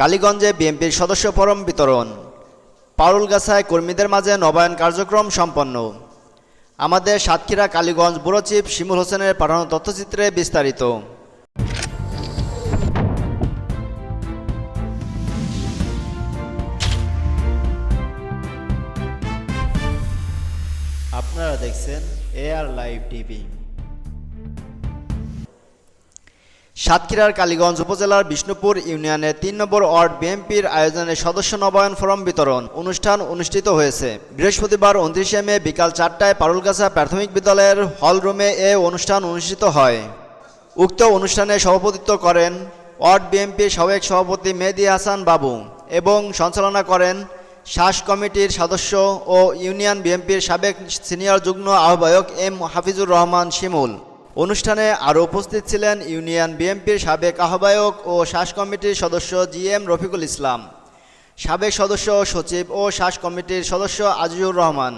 কালীগঞ্জে বিএনপির সদস্য ফরম বিতরণ। পারুলগাছায় কর্মীদের মাঝে নবায়ন কার্যক্রম সম্পন্ন। আমাদের সাতক্ষীরা কালীগঞ্জ ব্যুরো শিমুল হোসেনের পাঠানো তথ্যচিত্রে বিস্তারিত। আপনারা দেখছেন এআর লাইভ টিভি। সাতক্ষীরার কালীগঞ্জ উপজেলার বিষ্ণুপুর ইউনিয়নের তিন নম্বর ওয়ার্ড বিএনপির আয়োজনে সদস্য নবায়ন ফরম বিতরণ অনুষ্ঠান অনুষ্ঠিত হয়েছে। বৃহস্পতিবার উনত্রিশে মে বিকাল চারটায় পারুলগাছা প্রাথমিক বিদ্যালয়ের হলরুমে এ অনুষ্ঠান অনুষ্ঠিত হয়। উক্ত অনুষ্ঠানে সভাপতিত্ব করেন ওয়ার্ড বিএনপির সাবেক সভাপতি মেহেদি হাসান বাবু এবং সঞ্চালনা করেন শ্বাস কমিটির সদস্য ও ইউনিয়ন বিএনপির সাবেক সিনিয়র যুগ্ম আহ্বায়ক এম হাফিজুর রহমান শিমুল। অনুষ্ঠানে আরও উপস্থিত ছিলেন ইউনিয়ন বিএনপির সাবেক আহ্বায়ক ও শ্বাস কমিটির সদস্য জি এম রফিকুল ইসলাম, সাবেক সদস্য সচিব ও শ্বাস কমিটির সদস্য আজিজুর রহমান,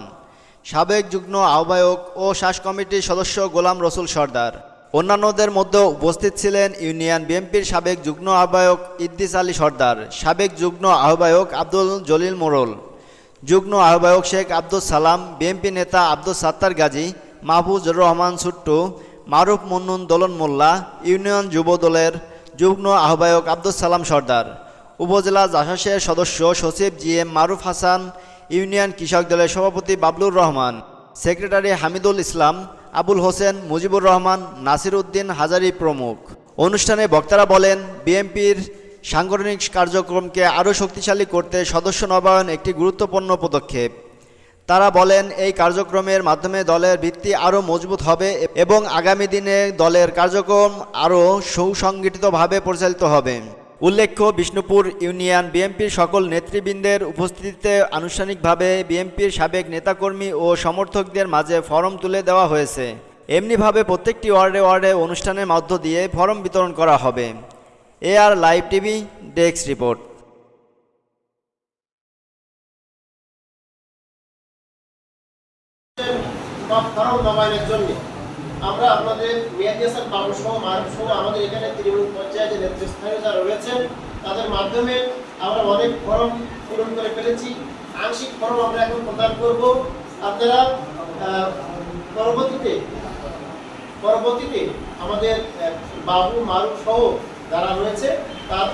সাবেক যুগ্ম আহ্বায়ক ও শ্বাস কমিটির সদস্য গোলাম রসুল সর্দার। অন্যান্যদের মধ্যে উপস্থিত ছিলেন ইউনিয়ন বিএনপির সাবেক যুগ্ম আহ্বায়ক ইদ্দিস আলী সর্দার, সাবেক যুগ্ম আহ্বায়ক আব্দুল জলিল মোরল, যুগ্ম আহ্বায়ক শেখ আব্দুল সালাম, বিএনপি নেতা আব্দুল সাত্তার গাজী, মাহফুজুর রহমান সুট্টু মারুফ মুন্নুন দোলন মোল্লা, ইউনিয়ন যুব দলের যুগ্ম আহ্বায়ক আব্দুল সালাম সর্দার। উপজেলা জাসাসের সদস্য সচিব G M Maruf Hasan, union কৃষক দলের সভাপতি বাবলুর রহমান, সেক্রেটারি হামিদুল ইসলাম, আবুল হোসেন মুজিবুর রহমান, নাসির উদ্দিন হাজারি প্রমুখ। অনুষ্ঠানে বক্তারা বলেন, বিএনপির সাংগঠনিক কার্যক্রমকে আরও শক্তিশালী করতে সদস্য নবায়ন একটি গুরুত্বপূর্ণ পদক্ষেপ। তারা বলেন, এই কার্যক্রমের মাধ্যমে দলের ভিত্তি আরও মজবুত হবে এবং আগামী দিনে দলের কার্যক্রম আরও সুসংগঠিতভাবে পরিচালিত হবে। উল্লেখ্য, বিষ্ণুপুর ইউনিয়ন বিএনপির সকল নেতৃবৃন্দের উপস্থিতিতে আনুষ্ঠানিকভাবে বিএনপির সাবেক নেতাকর্মী ও সমর্থকদের মাঝে ফরম তুলে দেওয়া হয়েছে। এমনিভাবে প্রত্যেকটি ওয়ার্ডে ওয়ার্ডে অনুষ্ঠানের মধ্য দিয়ে ফরম বিতরণ করা হবে। A R live TV desk report. Form নবায়নের জন্য। আমরা আপনাদের মেয়াদি হাসান বাবু সহ মারুফ আমাদের এখানে তৃণমূল পঞ্চায়েতের নেতৃস্থানীয় যারা রয়েছেন, তাদের মাধ্যমে আমরা অনেক ফরম পূরণ করে ফেলেছি। আংশিক ফরম আমরা এখন প্রদান করব। আপনারা পরবর্তীতে পরবর্তীতে আমাদের বাবু, মারুফ সহ যারা রয়েছে, তার